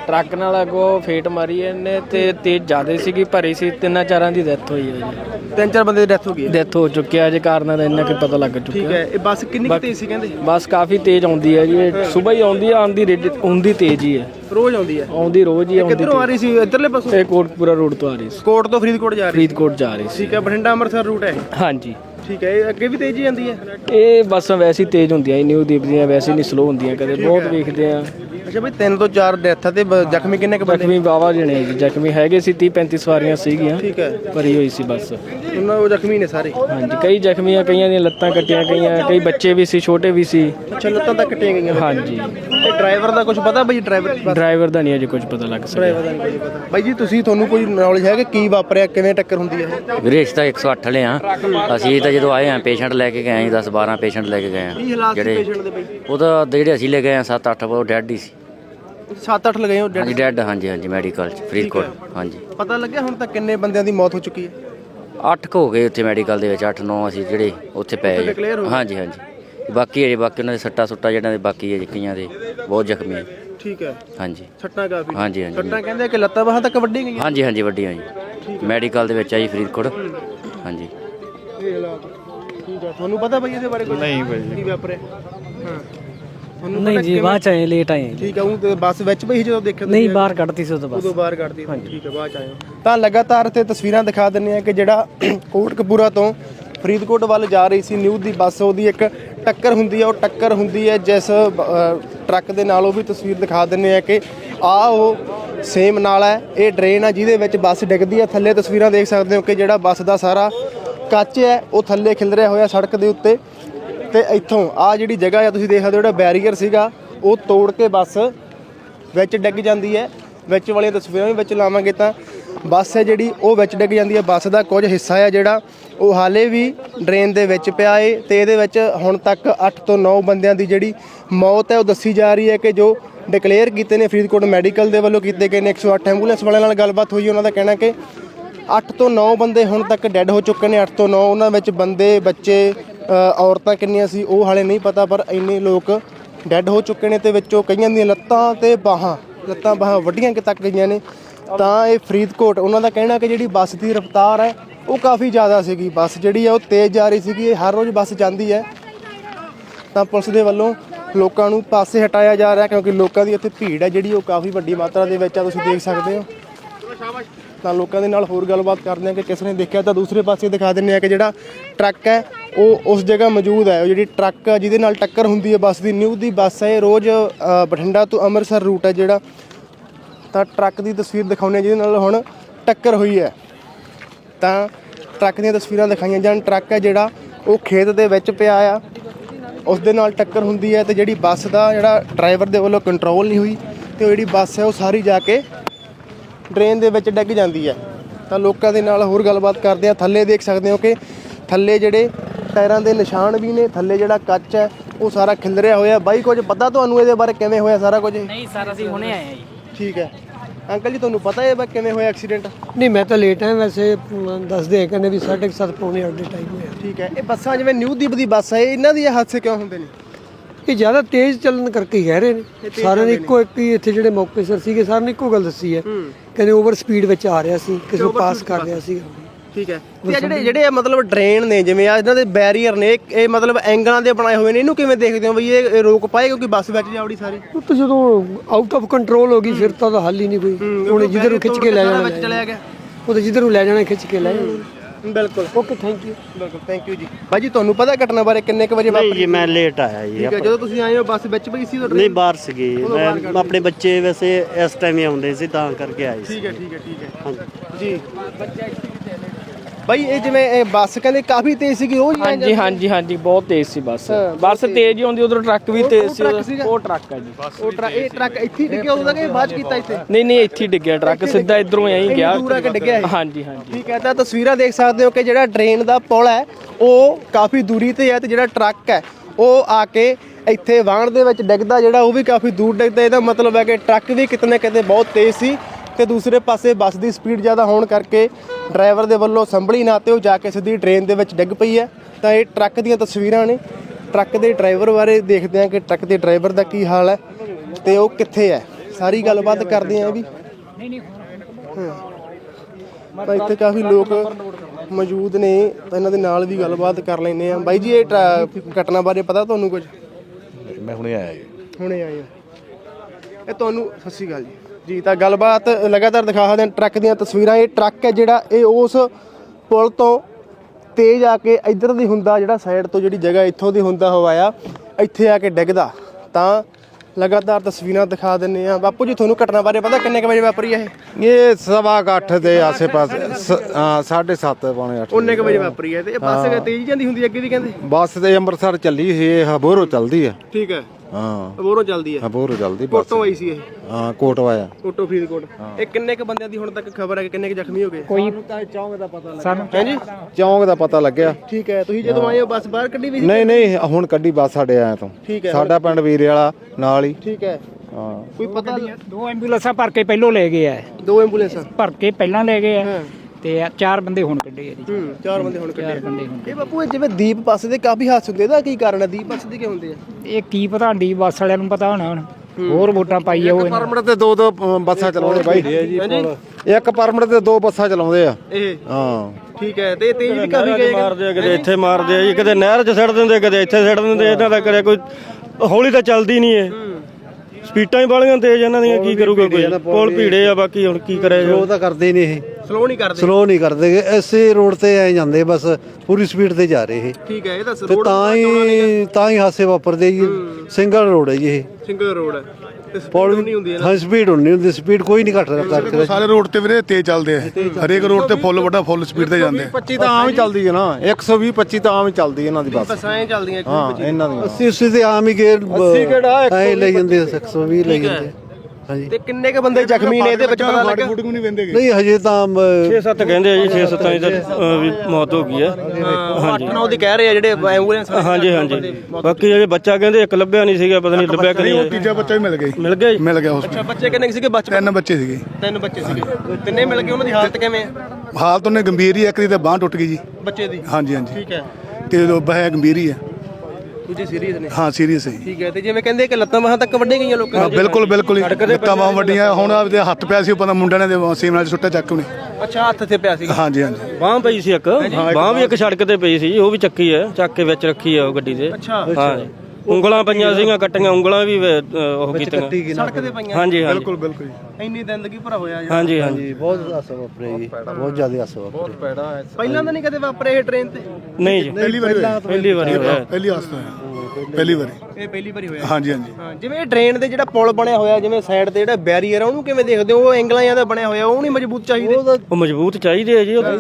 ਟਰੱਕ ਨਾਲ ਅੱਗੋਂ ਫੇਟ ਮਾਰੀ ਇਹਨੇ ਤੇ ਤੇਜ਼ ਜ਼ਿਆਦਾ ਸੀਗੀ ਭਰੀ ਸੀ। ਤਿੰਨਾਂ ਚਾਰਾਂ ਦੀ ਡੈਥ ਹੋਈ ਹੈ ਜੀ। ਤਿੰਨ ਚਾਰ ਬੰਦੇ ਦੀ ਡੈਥ ਹੋ ਗਈ ਹੈ? ਡੈਥ ਹੋ ਚੁੱਕੀ ਹੈ ਜੇ ਕਾਰਨਾਂ ਦਾ ਇੰਨਾ ਕਿ ਪਤਾ ਲੱਗ ਠੀਕ ਚੁੱਕਿਆ ਹੈ। ਇਹ ਬੱਸ ਕਿੰਨੀ ਕੁ ਤੇਜ਼ ਸੀ ਕਹਿੰਦੇ? ਬੱਸ ਕਾਫੀ ਤੇਜ਼ ਆਉਂਦੀ ਹੈ ਜੀ। ਸਵੇਰ ਹੀ ਆਉਂਦੀ ਹੈ ਆਉਂਦੀ ਰੇਡ ਆਉਂਦੀ ਤੇਜ਼ ਹੀ ਹੈ। ਰੋਜ਼ ਆਉਂਦੀ ਹੈ? ਆਉਂਦੀ ਰੋਜ਼ ਹੀ ਆਉਂਦੀ ਕਿੱਧਰੋਂ ਆ ਰਹੀ ਸੀ? ਇੱਧਰਲੇ ਪਾਸੋਂ? ਇਹ ਕੋਟਪੁਰਾ ਰੋਡ ਤੋਂ ਆ ਰਹੀ ਸੀ। ਕੋਟ ਤੋਂ ਫਰੀਦਕੋਟ ਜਾ ਰਹੀ ਫਰੀਦਕੋਟ ਜਾ ਰਹੀ ਸੀ। ਠੀਕ ਹੈ ਬਠਿੰਡਾ ਅੰਮ੍ਰਿਤਸਰ ਰੂਟ ਹੈ ਇਹ। ਹਾਂਜੀ। ਠੀਕ ਹੈ ਇਹ ਅੱਗੇ ਵੀ ਤੇਜ਼ ਜਾਂਦੀ ਹੈ? ਇਹ ਬੱਸਾਂ ਵੈਸੇ ਹੀ ਤੇਜ਼ ਹੁੰਦੀਆਂ ਨਿਊ ਦੀਪ ਦੀਆਂ ਵੈਸੇ ਨਹੀਂ ਸਲੋ ਹੁੰਦੀਆਂ ਕਦੇ ਬਹੁਤ ਵੇਖਦੇ ਆ। ਅੱਛਾ ਬਈ ਤਿੰਨ ਤੋਂ ਚਾਰ ਡੈਥ ਤੇ ਬ- ਜ਼ਖਮੀ ਕਿੰਨੇ ਕੁ ਬੰਦੇ ਜ਼ਖਮੀ ਬਾਵਾ ਜਣੇ ਜੀ ਜ਼ਖਮੀ ਹੈਗੇ ਸੀ 30 35 ਸਵਾਰੀਆਂ ਸੀਗੀਆਂ ਠੀਕ ਹੈ। ਭਰੀ ਹੋਈ ਸੀ ਬੱਸ। ਉਹਨਾਂ ਉਹ ਜ਼ਖਮੀ ਨੇ ਸਾਰੇ? ਹਾਂਜੀ ਕਈ ਜ਼ਖਮੀਆਂ ਕਈਆਂ ਦੀਆਂ ਲੱਤਾਂ ਕੱਟੀਆਂ ਗਈਆਂ ਕਈ ਬੱਚੇ ਵੀ ਸੀ ਛੋਟੇ ਵੀ ਸੀ। ਅੱਛਾ ਲੱਤਾਂ ਤੱਕ ਕੱਟੀਆਂ ਗਈਆਂ ਹਾਂਜੀ। ਤੇ ਡਰਾਈਵਰ ਦਾ ਕੁਝ ਪਤਾ ਬਈ ਡਰਾਈਵਰ ਡਰਾਈਵਰ ਦਾ ਨਹੀਂ ਅਜੇ ਕੁਝ ਪਤਾ ਲੱਗ ਸਕਿਆ। ਡਰਾਈਵਰ ਦਾ ਨਹੀਂ ਕੁਝ ਪਤਾ। ਬਾਈ ਜੀ ਤੁਸੀਂ ਤੁਹਾਨੂੰ ਕੋਈ ਨੌਲੇਜ ਹੈ ਕਿ ਕੀ ਵਾਪਰਿਆ ਕਿਵੇਂ ਟੱਕਰ ਹੁੰਦੀ ਹੈ? ਵੀਰੇ ਅਸੀਂ ਤਾਂ 108 ਵਾਲੇ ਆ ਅਸੀਂ ਤਾਂ ਜਦੋਂ ਆਏ ਆ ਪੇਸ਼ੈਂਟ ਲੈ ਕੇ ਗਏ ਆ 10 12 ਪੇਸ਼ੈਂਟ ਲੈ ਕੇ ਗਏ ਕੀ ਆ ਹਾਲਾਤ ਸੀ ਪੇਸ਼ੈਂਟ ਦੇ ਬਈ? ਉਹਦਾ ਜਿਹੜੇ ਅਸੀਂ ਲੈ ਗਏ ਆ 7 8 ਉਹ ਡੈਡ ਹੀ ਸੀ। 7-8 ਲਗਾਏ ਹੋ ਹਾਂਜੀ ਡੈਡ ਹਾਂਜੀ ਹਾਂਜੀ ਮੈਡੀਕਲ ਚ ਫਰੀਦਕੋਟ ਹਾਂਜੀ। ਪਤਾ ਲੱਗਿਆ ਹੁਣ ਤੱਕ ਕਿੰਨੇ ਬੰਦਿਆਂ ਦੀ ਮੌਤ ਹੋ ਚੁੱਕੀ ਹੈ? 8 ਕੁ ਹੋ ਗਏ ਉੱਥੇ ਮੈਡੀਕਲ ਦੇ ਵਿੱਚ 8 9 ਅਸੀਂ ਜਿਹੜੇ ਉੱਥੇ ਪਏ ਹੋ ਗਏ? ਹਾਂਜੀ ਹਾਂਜੀ। ਬਾਕੀ ਅਜੇ ਬਾਕੀ ਉਹਨਾਂ ਦੇ ਸੱਟਾ ਸੁੱਟਾ ਜਿਹੜਾ ਦੇ ਬਾਕੀ ਹੈ ਜੀ, ਕਈਆਂ ਦੇ ਬਹੁਤ ਜ਼ਖਮੀ ਹੈ ਠੀਕ ਹੈ। ਹਾਂਜੀ। ਸੱਟਾਂ ਕਾਫੀ ਹਾਂਜੀ ਹਾਂਜੀ। ਸੱਟਾਂ ਕਹਿੰਦੇ ਕਿ ਲੱਤਾਂ ਬਾਹਾਂ ਤੱਕ ਵੱਢੀ ਗਈਆਂ? ਹਾਂਜੀ ਹਾਂਜੀ ਵੱਡੀਆਂ ਜੀ। ਮੈਡੀਕਲ ਦੇ ਵਿੱਚ ਆ ਜੀ ਫਰੀਦਕੋਟ। ਹਾਂਜੀ। ਇਹ ਹਾਲਾਤ ਠੀਕ ਹੈ ਤੁਹਾਨੂੰ ਪਤਾ ਬਈ ਇਹਦੇ ਬਾਰੇ ਕੁਝ ਨਹੀਂ ਬਈ। ਕੀ ਵਾਪਰਿਆ? ਹਾਂ। ਤੁਹਾਨੂੰ ਨਹੀਂ ਪਤਾ ਜੀ ਬਾਅਦ ਚ ਆਏ ਲੇਟ ਆਏ ਠੀਕ ਹੈ ਉਹ ਤੇ ਬੱਸ ਵਿੱਚ ਸੀ ਜਦੋਂ ਦੇਖਿਆ ਨਹੀਂ? ਬਾਹਰ ਕੱਢਤੀ ਸੀ ਉਹ ਤੋਂ ਬਸ। ਉਦੋਂ ਬਾਹਰ ਕੱਢਦੀ ਸੀ। ਠੀਕ ਹੈ ਬਾਅਦ ਚ ਆਏ ਹੋ। ਤਾਂ ਲਗਾਤਾਰ ਤੇ ਤਸਵੀਰਾਂ ਦਿਖਾ ਦਿੰਨੇ ਆ ਕਿ ਜਿਹੜਾ ਕੋਟਕਪੂਰਾ ਤੋਂ ਫਰੀਦਕੋਟ ਵੱਲ ਜਾ ਰਹੀ ਸੀ। ਨਿਊ ਦੀ ਬੱਸ ਉਹਦੀ ਇੱਕ ਟੱਕਰ ਹੁੰਦੀ ਹੈ ਉਹ ਟੱਕਰ ਹੁੰਦੀ ਹੈ ਜਿਸ ਟਰੱਕ ਦੇ ਨਾਲ ਉਹ ਵੀ ਤਸਵੀਰ ਦਿਖਾ ਦਿੰਨੇ ਆ ਕਿ ਆ ਉਹ ਸੇਮ ਨਾਲ ਹੈ ਇਹ ਡਰੇਨ ਆ ਜਿਹਦੇ ਵਿੱਚ ਬੱਸ ਡਿੱਗਦੀ ਹੈ ਥੱਲੇ ਤਸਵੀਰਾਂ ਦੇਖ ਸਕਦੇ ਹੋ ਕਿ ਜਿਹੜਾ ਬੱਸ ਦਾ ਸਾਰਾ ਕੱਚ ਹੈ ਉਹ ਥੱਲੇ ਖਿਲਰਿਆ ਹੋਇਆ ਸੜਕ ਦੇ ਉੱਤੇ। ਤੇ ਇੱਥੋਂ ਆ ਜਿਹੜੀ ਜਗ੍ਹਾ ਆ, ਤੁਸੀਂ ਦੇਖ ਸਕਦੇ ਹੋ, ਜਿਹੜਾ ਬੈਰੀਅਰ ਸੀਗਾ, ਉਹ ਤੋੜ ਕੇ ਬੱਸ ਵਿੱਚ ਡਿੱਗ ਜਾਂਦੀ ਹੈ ਵਿੱਚ ਵਾਲੀਆਂ ਤਸਵੀਰਾਂ ਵੀ ਵਿੱਚ ਲਾਵਾਂਗੇ ਤਾਂ ਬੱਸ ਹੈ ਜਿਹੜੀ, ਉਹ ਵਿੱਚ ਡਿੱਗ ਜਾਂਦੀ ਹੈ ਬੱਸ ਦਾ ਕੁਝ ਹਿੱਸਾ ਹੈ ਜਿਹੜਾ ਉਹ ਹਾਲੇ ਵੀ ਡਰੇਨ ਦੇ ਵਿੱਚ ਪਿਆ ਏ ਤੇ ਇਹਦੇ ਵਿੱਚ ਹੁਣ ਤੱਕ 8 ਤੋਂ 9 ਬੰਦਿਆਂ ਦੀ ਜਿਹੜੀ ਮੌਤ ਹੈ ਉਹ ਦੱਸੀ ਜਾ ਰਹੀ ਹੈ ਕਿ ਜੋ ਡਿਕਲੇਅਰ ਕੀਤੇ ਨੇ ਫਰੀਦਕੋਟ ਮੈਡੀਕਲ ਦੇ ਵੱਲੋਂ ਕੀਤੇ ਗਏ ਨੇ 108 ਐਂਬੂਲੈਂਸ ਵਾਲਿਆਂ ਨਾਲ ਗੱਲਬਾਤ ਹੋਈ, ਉਹਨਾਂ ਦਾ ਕਹਿਣਾ ਕਿ 8 ਤੋਂ 9 ਬੰਦੇ ਹੁਣ ਤੱਕ ਡੈੱਡ ਹੋ ਚੁੱਕੇ ਨੇ 8 ਤੋਂ 9 ਉਹਨਾਂ ਵਿੱਚ ਬੰਦੇ, ਬੱਚੇ ਔਰਤਾਂ ਕਿੰਨੀਆਂ ਸੀ ਉਹ ਹਾਲੇ ਨਹੀਂ ਪਤਾ, ਪਰ ਇੰਨੇ ਲੋਕ ਡੈੱਡ ਹੋ ਚੁੱਕੇ ਨੇ ਤੇ ਵਿੱਚੋਂ ਕਈਆਂ ਦੀਆਂ ਲੱਤਾਂ ਤੇ ਬਾਹਾਂ, ਲੱਤਾਂ ਬਾਹਾਂ ਵੱਡੀਆਂ ਕਿ ਤੱਕ ਗਈਆਂ ਨੇ। ਤਾਂ ਇਹ ਫਰੀਦਕੋਟ, ਉਹਨਾਂ ਦਾ ਕਹਿਣਾ ਕਿ ਜਿਹੜੀ ਬੱਸ ਦੀ ਰਫ਼ਤਾਰ ਹੈ ਉਹ ਕਾਫੀ ਜ਼ਿਆਦਾ ਸੀਗੀ ਬੱਸ ਜਿਹੜੀ ਆ ਉਹ ਤੇਜ਼ ਜਾ ਰਹੀ ਸੀਗੀ, ਇਹ ਹਰ ਰੋਜ਼ ਬੱਸ ਜਾਂਦੀ ਹੈ। ਤਾਂ ਪੁਲਿਸ ਦੇ ਵੱਲੋਂ ਲੋਕਾਂ ਨੂੰ ਪਾਸੇ ਹਟਾਇਆ ਜਾ ਰਿਹਾ ਕਿਉਂਕਿ ਲੋਕਾਂ ਦੀ ਇੱਥੇ ਭੀੜ ਹੈ ਜਿਹੜੀ ਉਹ ਕਾਫੀ ਵੱਡੀ ਮਾਤਰਾ ਦੇ ਵਿੱਚ ਆ, ਤੁਸੀਂ ਦੇਖ ਸਕਦੇ ਹੋ। ਤਾਂ ਲੋਕਾਂ ਦੇ ਨਾਲ ਹੋਰ ਗੱਲਬਾਤ ਕਰਦੇ ਆ ਕਿ ਕਿਸ ਨੇ ਦੇਖਿਆ, ਤਾਂ ਦੂਸਰੇ ਪਾਸੇ ਦਿਖਾ ਦਿੰਨੇ ਆ ਕਿ ਜਿਹੜਾ ਟਰੱਕ ਹੈ, ਉਹ ਉਸ ਜਗ੍ਹਾ ਮੌਜੂਦ ਹੈ। ਉਹ ਜਿਹੜੀ ਟਰੱਕ ਆ, ਜਿਹਦੇ ਨਾਲ ਟੱਕਰ ਹੁੰਦੀ ਹੈ ਬੱਸ ਦੀ, ਨਿਊ ਦੀ ਬੱਸ ਹੈ, ਇਹ ਰੋਜ਼ ਬਠਿੰਡਾ ਤੋਂ ਅੰਮ੍ਰਿਤਸਰ ਰੂਟ ਹੈ ਜਿਹੜਾ। ਤਾਂ ਟਰੱਕ ਦੀ ਤਸਵੀਰ ਦਿਖਾਉਂਦੇ ਆ ਜਿਹਦੇ ਨਾਲ ਹੁਣ ਟੱਕਰ ਹੋਈ ਹੈ। ਤਾਂ ਟਰੱਕ ਦੀਆਂ ਤਸਵੀਰਾਂ ਦਿਖਾਈਆਂ ਜਾਣ। ਟਰੱਕ ਹੈ ਜਿਹੜਾ ਉਹ ਖੇਤ ਦੇ ਵਿੱਚ ਪਿਆ ਆ। ਉਸ ਦੇ ਨਾਲ ਟੱਕਰ ਹੁੰਦੀ ਹੈ ਤੇ ਜਿਹੜੀ ਬੱਸ ਦਾ ਜਿਹੜਾ ਡਰਾਈਵਰ ਦੇ ਵੱਲੋਂ ਕੰਟਰੋਲ ਨਹੀਂ ਹੋਈ ਤੇ ਉਹ ਜਿਹੜੀ ਬੱਸ ਹੈ ਉਹ ਸਾਰੀ ਜਾ ਕੇ ਡਰੇਨ ਦੇ ਵਿੱਚ ਡਿੱਗ ਜਾਂਦੀ ਹੈ। ਤਾਂ ਲੋਕਾਂ ਦੇ ਨਾਲ ਹੋਰ ਗੱਲਬਾਤ ਕਰਦੇ ਆ ਥੱਲੇ ਦੇਖ ਸਕਦੇ ਹੋ ਕਿ ਥੱਲੇ ਜਿਹੜੇ ਟਾਇਰਾਂ ਦੇ ਨਿਸ਼ਾਨ ਵੀ ਨੇ ਥੱਲੇ ਜਿਹੜਾ ਕੱਚ ਹੈ ਉਹ ਸਾਰਾ ਖਿਲਰਿਆ ਹੋਇਆ। ਬਾਈ ਕੁਝ ਪਤਾ ਤੁਹਾਨੂੰ ਇਹਦੇ ਬਾਰੇ ਕਿਵੇਂ ਹੋਇਆ ਸਾਰਾ ਕੁਝ? ਨਹੀਂ ਸਰ ਅਸੀਂ ਹੁਣੇ ਆਏ ਆ ਜੀ। ਠੀਕ ਹੈ। ਅੰਕਲ ਜੀ ਤੁਹਾਨੂੰ ਪਤਾ ਹੈ ਬਾ ਕਿਵੇਂ ਹੋਇਆ ਐਕਸੀਡੈਂਟ ਨਹੀਂ ਮੈਂ ਤਾਂ ਲੇਟ ਆਇਆ ਵੈਸੇ ਦੱਸਦੇ ਆ ਕਹਿੰਦੇ ਵੀ 7:30 ਪੌਣੇ 8 ਦੇ ਟਾਈਮ ਹੋਇਆ। ਠੀਕ ਹੈ ਇਹ ਬੱਸਾਂ ਜਿਵੇਂ ਨਿਊ ਦੀਪ ਦੀ ਬੱਸ ਹੈ ਇਹਨਾਂ ਦੀ ਇਹ ਹਾਦਸੇ ਕਿਉਂ ਹੁੰਦੇ ਨੇ? ਇਹ ਜ਼ਿਆਦਾ ਤੇਜ਼ ਚੱਲਣ ਕਰਕੇ ਹੀ ਕਹਿ ਰਹੇ ਨੇ। ਸਾਰਿਆਂ ਨੇ ਇੱਕੋ ਇੱਕ ਹੀ ਇੱਥੇ ਜਿਹੜੇ ਮੌਕੇ ਸਰ ਸੀਗੇ ਸਾਰਿਆਂ ਨੇ ਇੱਕੋ ਗੱਲ ਦੱਸੀ ਹੈ। ਕਹਿੰਦੇ ਓਵਰ ਸਪੀਡ ਵਿੱਚ ਆ ਰਿਹਾ ਸੀ ਕਿਸੇ ਨੂੰ ਪਾਸ ਕਰ ਰਿਹਾ ਸੀ। ਠੀਕ ਹੈ। ਤੇ ਇਹ ਜਿਹੜੇ ਜਿਹੜੇ ਮਤਲਬ ਡਰੇਨ ਨੇ ਜਿਵੇਂ ਆ ਇਹਨਾਂ ਦੇ ਬੈਰੀਅਰ ਨੇ ਇਹ- ਇਹ ਮਤਲਬ ਐਂਗਲਾਂ ਦੇ ਬਣਾਏ ਹੋਏ ਨੇ ਇਹਨੂੰ ਕਿਵੇਂ ਦੇਖਦੇ ਹੋ ਵੀ ਇਹ ਇਹ ਰੋਕ ਪਾਏ ਕਿਉਂਕਿ ਬੱਸ ਵਿੱਚ ਜਾਵੜੀ ਸਾਰੀ? ਉਹ ਤਾਂ ਜਦੋਂ ਆਊਟ ਆਫ ਕੰਟਰੋਲ ਹੋ ਗਈ ਫਿਰ ਤਾਂ ਉਹਦਾ ਹੱਲ ਹੀ ਨਹੀਂ ਕੋਈ। ਉਹਨੇ ਜਿੱਧਰ ਨੂੰ ਖਿੱਚ ਕੇ ਲੈ ਜਾਣਾ ਵਿੱਚ ਚਲਿਆ ਗਿਆ? ਉਹ ਤਾਂ ਜਿੱਧਰ ਨੂੰ ਲੈ ਜਾਣਾ ਖਿੱਚ ਕੇ ਲੈ ਜਾਣਾ। ਬਿਲਕੁਲ। ਓਕੇ ਥੈਂਕ ਯੂ ਬਿਲਕੁਲ ਥੈਂਕ ਯੂ ਜੀ। ਬਾਜੀ ਤੁਹਾਨੂੰ ਪਤਾ ਘਟਨਾ ਬਾਰੇ ਕਿੰਨੇ ਕੁ ਵਜੇ ਨਹੀਂ ਵਾਪਰੀ? ਜੀ ਮੈਂ ਲੇਟ ਆਇਆ ਜੀ ਠੀਕ ਹੈ ਜਦੋਂ ਤੁਸੀਂ ਆਏ ਹੋ ਬੱਸ ਵਿੱਚ ਪਈ ਸੀ ਤੁਹਾਡੇ ਨਹੀਂ ਬਾਹਰ ਸੀਗੀ। ਮੈਂ ਆਪਣੇ ਬੱਚੇ ਵੈਸੇ ਇਸ ਟਾਈਮ ਹੀ ਆਉਂਦੇ ਸੀ ਤਾਂ ਕਰਕੇ ਆਏ ਸੀ ਠੀਕ ਹੈ ਠੀਕ ਹੈ ਠੀਕ ਹੈ। ਹਾਂਜੀ। ਜੀ। ਬਾਈ ਇਹ ਜਿਵੇਂ ਇਹ ਬੱਸ ਕਹਿੰਦੇ ਕਾਫੀ ਤੇਜ਼ ਸੀਗੀ ਹੀ ਆਏ ਹਾਂਜੀ ਹਾਂਜੀ ਹਾਂਜੀ ਬਹੁਤ ਤੇਜ਼ ਸੀ ਬੱਸ। ਬੱਸ ਤੇਜ਼। ਹੀ ਆਉਂਦੀ ਉਧਰ ਟਰੱਕ ਵੀ ਤੇਜ਼ ਸੀ? ਉਹ ਟਰੱਕ ਆ ਜੀ। ਉਹ ਟਰੱਕ ਇਹ ਟਰੱਕ ਇੱਥੇ ਹੀ ਡਿੱਗਿਆ ਉਹਦਾ ਕਿ ਬਾਅਦ ਕੀਤਾ ਇੱਥੇ? ਨਹੀਂ ਨਹੀਂ ਇੱਥੇ ਹੀ ਡਿੱਗਿਆ ਟਰੱਕ ਸਿੱਧਾ ਇਧਰੋਂ ਐਂ ਹੀ ਗਿਆ। ਦੂਰ ਕੇ ਡਿੱਗਿਆ? ਹਾਂਜੀ ਹਾਂਜੀ। ਠੀਕ ਹੈ ਤਾਂ ਤਸਵੀਰਾਂ ਦੇਖ ਸਕਦੇ ਹੋ ਕਿ ਜਿਹੜਾ ਡਰੇਨ ਦਾ ਪੁਲ ਹੈ ਉਹ ਕਾਫੀ ਦੂਰੀ ਤੇ ਹੈ ਤੇ ਜਿਹੜਾ ਟਰੱਕ ਹੈ ਉਹ ਆ ਕੇ ਇੱਥੇ ਵਾਹਣ ਦੇ ਵਿੱਚ ਡਿੱਗਦਾ ਜਿਹੜਾ ਉਹ ਵੀ ਕਾਫੀ ਦੂਰ ਡਿੱਗਦਾ। ਇਹਦਾ ਮਤਲਬ ਹੈ ਕਿ ਟਰੱਕ ਵੀ ਕਿਤੇ ਨਾ ਕਿਤੇ ਬਹੁਤ ਤੇਜ਼ ਸੀ। ਤੇ ਦੂਸਰੇ ਪਾਸੇ ਬੱਸ ਦੀ ਸਪੀਡ ਜ਼ਿਆਦਾ ਹੋਣ ਕਰਕੇ ਡਰਾਈਵਰ ਦੇ ਵੱਲੋਂ ਸੰਭਲੀ ਨਾ ਤੇ ਉਹ ਜਾ ਕੇ ਸਿੱਧੀ ਟ੍ਰੇਨ ਦੇ ਵਿੱਚ ਡਿੱਗ ਪਈ ਹੈ। ਤਾਂ ਇਹ ਟਰੱਕ ਦੀਆਂ ਤਸਵੀਰਾਂ ਨੇ। ਟਰੱਕ ਦੇ ਡਰਾਈਵਰ ਬਾਰੇ ਦੇਖਦੇ ਹਾਂ ਕਿ ਟਰੱਕ ਦੇ ਡਰਾਈਵਰ ਦਾ ਕੀ ਹਾਲ ਹੈ ਤੇ ਉਹ ਕਿੱਥੇ ਹੈ। ਸਾਰੀ ਗੱਲਬਾਤ ਕਰਦੇ ਹਾਂ ਵੀ। ਹਾਂ। ਤਾਂ ਇੱਥੇ ਕਾਫੀ ਲੋਕ ਮੌਜੂਦ ਨੇ ਤਾਂ ਇਹਨਾਂ ਦੇ ਨਾਲ ਵੀ ਗੱਲਬਾਤ ਕਰ ਲੈਂਦੇ ਆ ਬਾਈ ਜੀ ਇਹ ਘਟਨਾ ਬਾਰੇ ਪਤਾ ਤੁਹਾਨੂੰ ਕੁਝ? ਮੈਂ ਹੁਣੇ ਆਇਆ ਜੀ। ਹੁਣੇ ਆਏ ਆ ਇਹ ਤੁਹਾਨੂੰ ਸ਼੍ਰੀ ਅਕਾਲ ਜੀ। ਜੀ, ਤਾਂ ਗੱਲਬਾਤ ਲਗਾਤਾਰ ਦਿਖਾ ਸਕਦੇ ਹਾਂ ਟਰੱਕ ਦੀਆਂ ਤਸਵੀਰਾਂ। ਇਹ ਟਰੱਕ ਹੈ ਜਿਹੜਾ ਇਹ ਉਸ ਪੁਲ ਤੋਂ ਤੇਜ਼ ਆ ਕੇ ਇੱਧਰ ਦੀ ਹੁੰਦਾ, ਜਿਹੜਾ ਸਾਈਡ ਤੋਂ ਜਿਹੜੀ ਜਗ੍ਹਾ ਇੱਥੋਂ ਦੀ ਹੁੰਦਾ ਹੋਇਆ, ਇੱਥੇ ਆ ਕੇ ਡਿੱਗਦਾ। ਤਾਂ ਲਗਾਤਾਰ ਤਸਵੀਰਾਂ ਦਿਖਾ ਦਿੰਨੇ ਆ ਬਾਪੂ ਜੀ, ਤੁਹਾਨੂੰ ਘਟਨਾ ਬਾਰੇ ਪਤਾ ਕਿੰਨੇ ਕੁ ਵਜੇ ਵਾਪਰੀ ਹੈ ਇਹ? ਇਹ ਸਵਾ ਕੁ ਦੇ ਆਸੇ ਪਾਸੇ 7:30 ਪੌਣੇ 8 ਉਹਨੇ ਕੁ ਵਜੇ ਵਾਪਰੀ ਹੈ ਤੇ ਇਹ ਬੱਸ ਤੇਜ਼ ਜਾਂਦੀ ਹੁੰਦੀ ਅੱਗੇ ਵੀ ਕਹਿੰਦੇ? ਬੱਸ ਤੇ ਅੰਮ੍ਰਿਤਸਰ ਚੱਲੀ ਸੀ ਇਹ ਹਬੋਰੋ ਚੱਲਦੀ ਆ। ਠੀਕ ਹੈ ਹਾਂ। ਅਬੋਰੋਂ ਚੱਲਦੀ ਹੈ ਹਬੋਰੋ ਚੱਲਦੀ ਬੱਸ ਕੋਟੋਂ ਆਈ ਸੀ ਇਹ। ਹਾਂ ਕੋਟਵਾਇਆ ਕੋਟੋ ਫਰੀਦਕੋਟ। ਇਹ ਕਿੰਨੇ ਕੁ ਬੰਦਿਆਂ ਦੀ ਹੁਣ ਤੱਕ ਖਬਰ ਹੈ ਕਿ ਕਿੰਨੇ ਕੁ ਜ਼ਖਮੀ ਹੋ ਗਏ? ਕੋਈ ਹਾਂਜੀ? ਚੌਂਕ ਦਾ ਪਤਾ ਲੱਗਿਆ। ਠੀਕ ਹੈ ਤੁਸੀਂ ਜਦੋਂ ਆਏ ਹੋ ਬੱਸ ਬਾਹਰ ਕੱਢੀ ਵੀ ਸੀ? ਨਹੀਂ ਨਹੀਂ ਹੁਣ ਕੱਢੀ ਬੱਸ ਸਾਡੇ ਆਇਆ ਤੋਂ। ਠੀਕ ਹੈ। ਸਾਡਾ ਪਿੰਡ ਵੀਰੇ ਵਾਲਾ ਨਾਲ ਹੀ। ਠੀਕ ਹੈ। ਹਾਂ। ਕੋਈ ਪਤਾ ਦੋ ਐਂਬੂਲੈਂਸਾਂ ਭਰ ਕੇ ਪਹਿਲੋਂ ਲੈ ਗਏ ਆ। ਦੋ ਐਂਬੂਲੈਂਸਾਂ? ਭਰ ਕੇ ਪਹਿਲਾਂ ਲੈ ਗਏ ਆ। ਤੇ ਆ ਚਾਰ ਬੰਦੇ ਹੁਣ ਕੱਢੇ ਆ ਜੀ। ਹੂੰ ਚਾਰ ਬੰਦੇ ਹੁਣ ਕੱਢੇ ਬੰਦੇ ਹੁਣ ਇਹ ਬਾਪੂ ਇਹ ਜਿਵੇਂ ਦੀਪ ਬੱਸ ਦੇ ਕਾਫੀ ਹਾਦਸੇ ਹੁੰਦੇ ਇਹਦਾ ਕੀ ਕਾਰਨ ਹੈ ਦੀਪ ਬੱਸ ਦੇ ਕੀ ਹੁੰਦੇ ਆ? ਇਹ ਕੀ ਪਤਾ ਡੀ ਬੱਸ ਵਾਲਿਆਂ ਨੂੰ ਪਤਾ ਹੋਣਾ ਹੁਣ। ਹੋਰ ਵੋਟਾਂ ਪਾਈ ਜਾਓ ਇਹਨਾਂ ਪਰਮਿਟ ਤੇ ਦੋ ਦੋ ਬੱਸਾਂ ਚਲਾਉਂਦੇ ਬਾਈ। ਇੱਕ ਪਰਮਿਟ ਤੇ ਦੋ ਬੱਸਾਂ ਚਲਾਉਂਦੇ ਆ। ਇਹ? ਹਾਂ। ਠੀਕ ਹੈ ਤੇ ਇਹ ਤੇਜ਼ ਵੀ ਕਾਫੀ ਗਏ ਮਾਰਦੇ ਆ ਕਦੇ ਇੱਥੇ ਮਾਰਦੇ ਆ ਜੀ ਕਦੇ ਨਹਿਰ 'ਚ ਸਿੱਟ ਦਿੰਦੇ ਕਦੇ ਇੱਥੇ ਸਿੱਟ ਦਿੰਦੇ ਇਹਨਾਂ ਦਾ ਕਦੇ ਕੋਈ ਹੌਲੀ ਤਾਂ ਚੱਲਦੀ ਨਹੀਂ ਇਹ। ਸਪੀਡਾਂ ਹੀ ਬਾਲੀਆਂ ਤੇਜ਼ ਇਹਨਾਂ ਦੀਆਂ ਕੀ ਕਰੂਗਾ ਕੋਈ? ਪੁਲ ਭੀੜੇ ਆ ਬਾਕੀ ਹੁਣ ਕੀ ਕਰੇ ਉਹ ਤਾਂ ਕਰਦੇ ਨਹੀਂ ਇਹ। ਸਲੋ ਨਹੀਂ ਕਰਦੇ। ਸਲੋ ਨਹੀਂ ਕਰਦੇ। ਐਸੇ ਰੋਡ ਤੇ ਐ ਜਾਂਦੇ ਬਸ ਪੂਰੀ ਸਪੀਡ ਤੇ ਜਾ ਰਹੇ ਇਹ। ਠੀਕ ਹੈ ਇਹ ਤਾਂ ਤੇ ਰੋਡ ਤਾਂ ਹੀ ਤਾਂ ਹੀ ਹਾਸੇ ਵਾਪਰਦੇ ਜੀ। ਸਿੰਗਲ ਰੋਡ ਹੈ ਜੀ ਇਹ। ਸਿੰਗਲ ਰੋਡ ਹੈ। ਨਹੀਂ ਹੁੰਦੀ ਹੈ ਸਪੀਡ ਨਹੀਂ ਹੁੰਦੀ ਸਪੀਡ ਕੋਈ ਨਹੀਂ ਘੱਟ ਕਰਦੇ ਸਾਰੇ ਰੋਡ ਤੇ ਵੀਰੇ ਤੇਜ਼ ਚੱਲਦੇ ਆ। ਹਰੇਕ ਰੋਡ ਤੇ ਫੁੱਲ ਵੱਡਾ ਫੁੱਲ ਸਪੀਡ ਤੇ ਜਾਂਦੇ ਆ। 25 ਤਾਂ ਆਮ ਹੀ ਚੱਲਦੀ ਹੈ ਨਾ। 120 25 ਤਾਂ ਆਮ ਹੀ ਚੱਲਦੀ ਇਹਨਾਂ ਦੀ ਬੱਸ। ਬੱਸਾਂ ਐਂ ਚੱਲਦੀਆਂ ਇੱਕ ਹਾਂ ਇਹਨਾਂ ਦੀ 80 80 ਤੇ ਆਮ ਹੀ ਗੇਰ 80 ਕਿਹੜਾ, ਐ ਲੈ ਜਾਂਦੇ 120 ਲੈ ਜਾਂਦੇ ਹਾਂਜੀ। ਤੇ ਕਿੰਨੇ ਕ ਬੰਦੇ ਜ਼ਖਮੀ ਨੇ? ਇਹਦੇ ਵਿੱਚ ਪਤਾ ਲੱਗਾ? ਫੁੱਟ ਨਹੀਂ ਵੰਦੇ ਨਹੀਂ ਹਜੇ ਤਾਂ ਅਮ, 6-7 ਕਹਿੰਦੇ ਆ ਜੀ 6-7 ਦੀ ਤਾਂ ਵੀ ਮੌਤ ਹੋ ਗਈ ਆ ਅੱਠ ਨੌ ਦੀ ਕਹਿ ਰਹੇ ਆ ਜਿਹੜੇ ਐਂਬੂਲੈਂਸ ਹਾਂਜੀ ਹਾਂਜੀ। ਬਾਕੀ ਜਿਹੜੇ ਬੱਚਾ ਕਹਿੰਦੇ ਇੱਕ ਲੱਭਿਆ ਨਹੀਂ ਸੀਗਾ ਪਤਾ ਨਹੀਂ ਲੱਭਿਆ ਕਿ ਉਹ ਨਹੀਂ ਤੀਜਾ ਬੱਚਾ ਵੀ ਮਿਲ ਗਿਆ ਜੀ। ਮਿਲ ਗਿਆ ਜੀ? ਮਿਲ ਗਿਆ ਹਸਪੀਟਲ ਬੱਚੇ ਕਿੰਨੇ ਕੁ ਸੀਗੇ? ਬਚਪਨ ਤਿੰਨ ਬੱਚੇ ਸੀਗੇ। ਤਿੰਨ ਬੱਚੇ ਸੀਗੇ। ਤਿੰਨੇ ਮਿਲ ਕੇ ਉਹਨਾਂ ਦੀ ਹਾਲਤ ਕਿਵੇਂ? ਹੈ ਹਾਲਤ ਉਹਨੇ ਗੰਭੀਰ ਹੀ ਆ, ਇੱਕ ਦੀ ਤਾਂ ਬਾਹ ਟੁੱਟ ਗਈ ਜੀ। ਬੱਚੇ ਦੀ? ਹਾਂਜੀ ਹਾਂਜੀ। ਠੀਕ ਹੈ। ਤੇ ਉਹ ਬਹਿ ਗੰਭੀਰ ਹੀ ਆ। ਦੂਜੇ ਸੀਰੀਅਸ ਨੇ। ਹਾਂ ਸੀਰੀਅਸ ਹੈ ਜੀ ਠੀਕ ਹੈ ਤੇ ਜਿਵੇਂ ਕਹਿੰਦੇ ਕਿ ਲੱਤਾਂ ਬਾਹਾਂ ਤੱਕ ਵੱਢੀਆਂ ਗਈਆਂ ਲੋਕਾਂ ਹਾਂ ਦੀਆਂ ਬਿਲਕੁਲ ਬਿਲਕੁਲ ਲੱਤਾਂ ਬਾਹਾਂ ਵੱਡੀਆਂ ਹੁਣ ਆਪਦੇ ਹੱਥ ਪਿਆ ਸੀ ਉਹ ਪਤਾ ਮੁੰਡਿਆਂ ਨੇ ਦੇ ਸੀਮ ਨਾਲ ਸੁੱਟਿਆ ਚੱਕ ਉਹਨੇ ਅੱਛਾ ਹੱਥ ਤੇ ਪਿਆ ਸੀਗਾ। ਹਾਂਜੀ ਹਾਂਜੀ। ਬਾਹ ਪਈ ਸੀ ਇੱਕ। ਬਾਹ ਵੀ ਇੱਕ ਸੜਕ ਤੇ ਪਈ ਸੀ ਜੀ, ਉਹ ਵੀ ਚੱਕੀ ਹੈ ਚੱਕ ਕੇ ਵਿੱਚ ਰੱਖੀ ਹੈ ਉਹ ਗੱਡੀ ਦੇ ਅੱਛਾ। ਹਾਂ ਜੀ। ਉਂਗਲਾਂ ਪਈਆਂ ਸੀਗੀਆਂ ਕੱਟੀਆਂ ਉਂਗਲਾਂ ਵੀ ਵੇ- ਅਹ ਉਹ ਕੀਤੀਆਂ। ਸੜਕ ਤੇ ਪਈਆਂ। ਹਾਂਜੀ ਹਾਂਜੀ। ਬਿਲਕੁਲ ਬਿਲਕੁਲ ਜੀ। ਇੰਨੀ ਜ਼ਿੰਦਗੀ ਭਰਾ ਹੋਇਆ ਯਾਰ ਹਾਂਜੀ ਹਾਂਜੀ। ਬਹੁਤ ਹਾਸਾ ਵਾਪਰਿਆ ਜੀ। ਬਹੁਤ ਜ਼ਿਆਦਾ ਹਾਸਾ ਵਾਪਰਿਆ। ਪਹਿਲਾਂ ਤਾਂ ਨਹੀਂ ਕਦੇ ਵਾਪਰੇ ਇਹ ਟ੍ਰੇਨ ਤੇ? ਨਹੀਂ ਜੀ। ਪਹਿਲੀ ਵਾਰੀ। ਪਹਿਲੀ ਵਾਰੀ ਹੋਇਆ। ਪਹਿਲੀ ਹਾਸਤਾ ਹੋਇਆ। ਪਹਿਲੀ ਵਾਰੀ। ਇਹ ਪਹਿਲੀ ਵਾਰੀ ਹੋਇਆ। ਹਾਂਜੀ ਹਾਂਜੀ। ਹਾਂ ਜਿਵੇਂ ਇਹ ਟ੍ਰੇਨ ਦੇ ਜਿਹੜਾ ਪੁਲ ਬਣਿਆ ਹੋਇਆ ਜਿਵੇਂ ਸਾਈਡ ਤੇ ਜਿਹੜਾ ਬੈਰੀਅਰ ਆ ਉਹਨੂੰ ਕਿਵੇਂ ਦੇਖਦੇ ਹੋ? ਉਹ ਐਂਗਲਾਂ ਜਿਹਾ ਦਾ ਬਣਿਆ ਹੋਇਆ ਉਹ ਨਹੀਂ ਮਜ਼ਬੂਤ ਚਾਹੀਦੇ? ਉਹ ਮਜ਼ਬੂਤ ਚਾਹੀਦੇ ਆ ਜੀ ਉਹ ਹਾਂ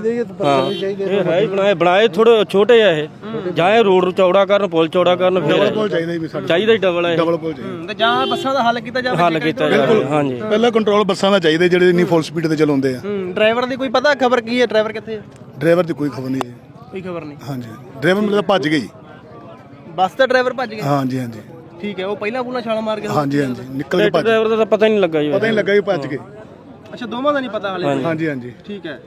ਇਹ ਹੈ ਹੀ ਬਣਾਏ ਬਣਾਏ ਥੋੜੇ ਛੋਟੇ ਆ ਇਹ। ਜਾਂ ਇਹ ਰੋਡ ਚੌੜਾ ਕਰਨ ਪੁਲ ਚੌੜਾ ਕਰਨ ਫਿਰ ਪੁਲ ਚਾਹੀਦਾ ਜੀ ਵੀ ਸਾਡਾ ਚਾਹੀਦਾ ਹੀ ਡਬਲ ਹੈ ਡਬਲ ਪੁਲ ਚਾਹੀਦਾ। ਹੂੰ, ਤੇ ਜਾਂ ਬੱਸਾਂ ਦਾ ਹੱਲ ਕੀਤਾ ਜਾਵੇ ਹੱਲ ਕੀਤਾ ਜਾਵੇ ਹਾਂਜੀ। ਪਹਿਲਾਂ ਕੰਟਰੋਲ ਬੱਸਾਂ ਦਾ ਚਾਹੀਦਾ ਜਿਹੜੇ ਇੰਨੀ ਫੁੱਲ ਸਪੀਡ ਤੇ ਚਲਾਉਂਦੇ ਆ। ਹੂੰ ਡਰਾਈਵਰ ਦੀ ਕੋਈ ਪਤਾ? ਖਬਰ ਕੀ ਹੈ? ਡਰਾਈਵਰ ਕਿੱਥੇ ਹੈ ਡਰਾਈਵਰ ਦੀ ਕੋਈ ਖਬਰ ਨਹੀਂ ਜੀ। ਕੋਈ ਖਬਰ ਨਹੀਂ। ਹਾਂਜੀ। ਡਰਾਈਵਰ ਮੇਰੇ ਤਾਂ ਭੱਜ ਗਈ। ਬੱਸ ਦਾ ਡਰਾਈਵਰ ਭੱਜ ਗਿਆ? ਹਾਂਜੀ ਹਾਂਜੀ। ਠੀਕ ਹੈ ਉਹ ਪਹਿਲਾਂ ਪੂਲਾ ਛਾਲ ਮਾਰ ਗਿਆ ਹਾਂਜੀ ਹਾਂਜੀ ਨਿਕਲ ਕੇ ਭੱਜ ਡਰਾਈਵਰ ਦਾ ਤਾਂ ਪਤਾ ਹੀ ਨਹੀਂ ਲੱਗਾ ਜੀ ਪਤਾ ਨਹੀਂ ਲੱਗਾ ਕਿ ਭੱਜ ਗਏ। ਅੱਛਾ ਦੋਵਾਂ ਦਾ ਨਹੀਂ ਪਤਾ ਹਾਲੇ ਹਾਂਜੀ ਹਾਂਜੀ। ਠੀਕ ਹੈ।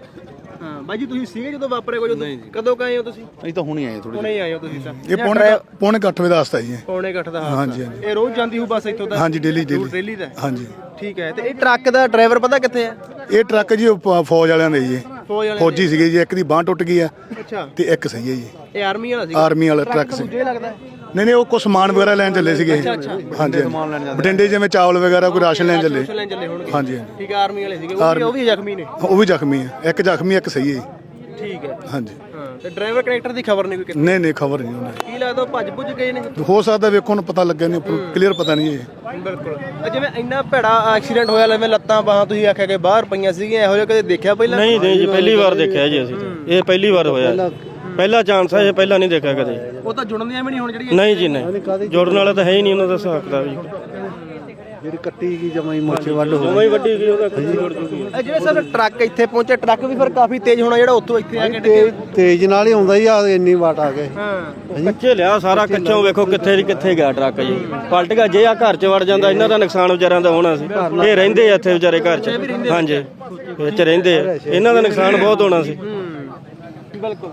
ਹਾਂ ਬਾਈ ਜੀ ਤੁਸੀਂ ਸੀਗੇ ਜਦੋਂ ਵਾਪਰੇ ਕੋਈ? ਜਦੋਂ ਕਦੋਂ ਕਾਏ ਹੋ ਤੁਸੀਂ? ਅਸੀਂ ਤਾਂ ਹੁਣੀ ਆਏ ਥੋੜੀ ਹੁਣੇ ਹੀ ਆਏ ਹੋ ਤੁਸੀਂ ਤਾਂ। ਇਹ ਪੌਣੇ ਪੌਣੇ 8 ਵਜੇ ਦਾ ਰਸਤਾ ਜੀ ਇਹ। ਪੌਣੇ ਘੱਟ ਦਾ ਹਾਦਸਾ। ਹਾਂਜੀ, ਹਾਂਜੀ। ਇਹ ਰੋਜ਼ ਜਾਂਦੀ ਹੋ ਬੱਸ ਇੱਥੋਂ ਤੱਕ ਹਾਂਜੀ ਡੇਲੀ ਦੂਰ ਡੇਲੀ। ਡੇਲੀ ਦਾ ਹਾਂਜੀ। ਠੀਕ ਹੈ ਤੇ ਇਹ ਟਰੱਕ ਦਾ ਡਰਾਈਵਰ ਪਤਾ ਕਿੱਥੇ ਹੈ? ਇਹ ਟਰੱਕ ਜੀ ਉਹ ਪ- ਫੌਜ ਵਾਲਿਆਂ ਦੇ ਜੀ। ਫੌਜ ਵਾਲੇ ਫੌਜੀ ਸੀਗੇ ਜੀ ਇੱਕ ਦੀ ਬਾਹ ਟੁੱਟ ਗਈ ਆ ਅੱਛਾ। ਤੇ ਇੱਕ ਸਹੀ ਹੈ ਜੀ। ਇਹ ਆਰਮੀ ਵਾਲਾ ਸੀ ਆਰਮੀ ਵਾਲਾ ਟਰੱਕ ਸੀ। ਦੂਜੇ ਲੱਗਦਾ ਹੈ। ਨਹੀਂ ਨਹੀਂ ਉਹ ਕੋ ਸਮਾਨ ਵਗੈਰਾ ਲੈਣ ਚੱਲੇ ਸੀਗੇ। ਹਾਂਜੀ ਬਟਿੰਡੇ ਜਿਵੇਂ ਚਾਵਲ ਵਗੈਰਾ ਕੋਈ ਰਾਸ਼ਨ ਲੈਣ ਚੱਲੇ। ਕੁਛ ਲੈਣ ਚੱਲੇ ਹੋਣਗੇ। ਹਾਂਜੀ ਹਾਂਜੀ। ਠੀਕ ਆਰਮੀ ਵਾਲੇ ਸੀਗੇ। ਉਹ ਵੀ ਉਹ ਵੀ ਜ਼ਖਮੀ ਨੇ? ਉਹ ਵੀ ਜ਼ਖਮੀ ਹੈ ਇੱਕ ਜ਼ਖਮੀ ਇੱਕ ਸਹੀ ਹੈ ਠੀਕ ਹੈ। ਜੀ ਹਾਂਜੀ। ਤੇ ਡਰਾਈਵਰ ਕਨੈਕਟਰ ਦੀ ਖਬਰ ਨਹੀਂ ਕੋਈ ਕਿਤੇ ਨਹੀਂ ਨਹੀਂ ਖਬਰ ਨਹੀਂ ਉਹਨਾਂ। ਕੀ ਲੱਗਦਾ ਉਹ ਭੱਜ ਭੁੱਜ ਗਏ ਨੇ ਦੀ ਹੋ ਸਕਦਾ ਵੇਖੋ ਨੂੰ ਪਤਾ ਲੱਗਿਆ ਨਹੀਂ ਕਲੀਅਰ ਪਤਾ ਨਹੀਂ ਇਹ। ਬਿਲਕੁਲ। ਜਿਵੇਂ ਇੰਨਾ ਭੈੜਾ ਐਕਸੀਡੈਂਟ ਹੋਇਆ ਲਵੇਂ ਲੱਤਾਂ ਬਾਹਾਂ ਤੁਸੀਂ ਆਖਿਆ ਕਿ ਬਾਹਰ ਪਈਆਂ ਸੀਗੀਆਂ ਇਹੋ ਜਿਹਾ ਕਦੇ ਦੇਖਿਆ ਪਹਿਲਾਂ? ਨਹੀਂ ਨਹੀਂ ਜੀ ਪਹਿਲੀ ਵਾਰ ਦੇਖਿਆ ਜੀ ਅਸੀਂ। ਇਹ ਪਹਿਲੀ ਵਾਰ ਹੋਇਆ। ਪਹਿਲਾ ਚਾਂਸ ਹੈ ਇਹ ਪਹਿਲਾਂ ਨਹੀਂ ਦੇਖਿਆ ਕਦੇ। ਉਹ ਤਾਂ ਜੁੜਨਦੀਆਂ ਵੀ ਨਹੀਂ ਹੁਣ ਜਿਹੜੀਆਂ ਨਹੀਂ ਜੀ ਨਹੀਂ। ਜੋੜਨ ਵਾਲਾ ਤਾਂ ਹੈ ਹੀ ਨਹੀਂ ਉਹਨਾਂ ਦਾ ਹਿਸਾਬ ਵੀ ਜਿਹੜੀ ਕੱਟੀ ਗਈ ਜਮਾਈ ਮੋਚੇ ਵੱਢ ਹੋ ਹੀ ਵੱਡੀ ਗਈ ਉਹਦਾ ਖੱਜੀ ਜੋੜ ਜੂਗੀ ਇਹ ਜਿਹੜੇ ਸਰ ਟਰੱਕ ਇੱਥੇ ਪਹੁੰਚੇ ਟਰੱਕ ਵੀ ਫਿਰ ਕਾਫੀ ਤੇਜ਼ ਹੋਣਾ ਜਿਹੜਾ ਉੱਥੋਂ ਇੱਥੇ ਆ ਕੇ ਡਿੱਗੇ ਤੇ ਤੇਜ਼ ਨਾਲ ਹੀ ਆਉਂਦਾ ਹੀ ਆ ਇੰਨੀ ਵਾਟ ਆ ਗਏ ਹਾਂ। ਕੱਚੇ ਲਿਆ ਸਾਰਾ ਕੱਚੋਂ ਵੇਖੋ ਕਿੱਥੇ ਦੀ ਕਿੱਥੇ ਗਿਆ ਟਰੱਕ ਜੀ। ਪਲਟ ਗਿਆ ਜੇ ਆ ਘਰ 'ਚ ਵੜ ਜਾਂਦਾ ਇਹਨਾਂ ਦਾ ਨੁਕਸਾਨ ਵਿਚਾਰਿਆਂ ਦਾ ਹੋਣਾ ਸੀ। ਇਹ ਰਹਿੰਦੇ ਆ ਇੱਥੇ ਵਿਚਾਰੇ ਘਰ 'ਚ। ਹਾਂਜੀ। ਵਿੱਚ ਰਹਿੰਦੇ ਆ। ਇਹਨਾਂ ਦਾ ਨੁਕਸਾਨ ਬਹੁਤ ਹੋਣਾ ਸੀ। ਬਿਲਕੁਲ।